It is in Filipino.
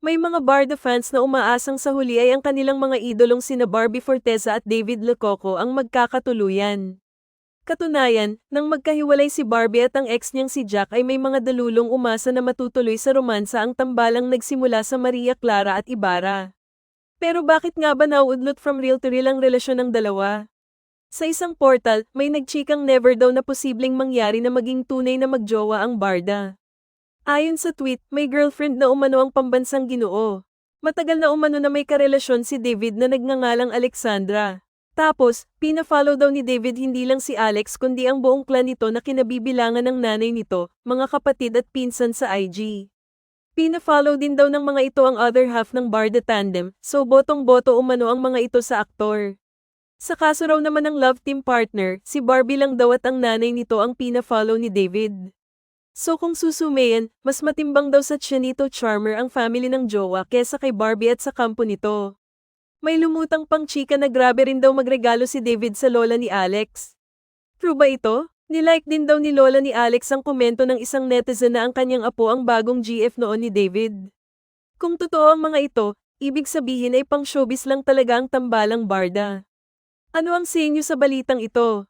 May mga Barda fans na umaasang sa huli ay ang kanilang mga idolong sina Barbie Forteza at David Lococo ang magkakatuluyan. Katunayan, nang magkahiwalay si Barbie at ang ex niyang si Jack ay may mga dalulong umasa na matutuloy sa romansa ang tambalang nagsimula sa Maria Clara at Ibarra. Pero bakit nga ba nauudlot from real to real ang relasyon ng dalawa? Sa isang portal, may nagchikang never daw na posibleng mangyari na maging tunay na magjowa ang Barda. Ayon sa tweet, may girlfriend na umano ang pambansang ginoo. Matagal na umano na may karelasyon si David na nagngangalang Alexandra. Tapos, pina-follow daw ni David hindi lang si Alex kundi ang buong clan nito na kinabibilangan ng nanay nito, mga kapatid at pinsan sa IG. Pina-follow din daw ng mga ito ang other half ng Barda tandem, so botong-boto umano ang mga ito sa aktor. Sa kaso raw naman ng love team partner, si Barbie lang daw at ang nanay nito ang pina-follow ni David. So kung susumayan, mas matimbang daw sa Chanito Charmer ang family ng jowa kesa kay Barbie at sa kampo nito. May lumutang pang chika na grabe rin daw magregalo si David sa lola ni Alex. True ba ito? Nilike din daw ni lola ni Alex ang komento ng isang netizen na ang kanyang apo ang bagong GF noon ni David. Kung totoo ang mga ito, ibig sabihin ay pang showbiz lang talaga ang tambalang barda. Ano ang sa inyo sa balitang ito?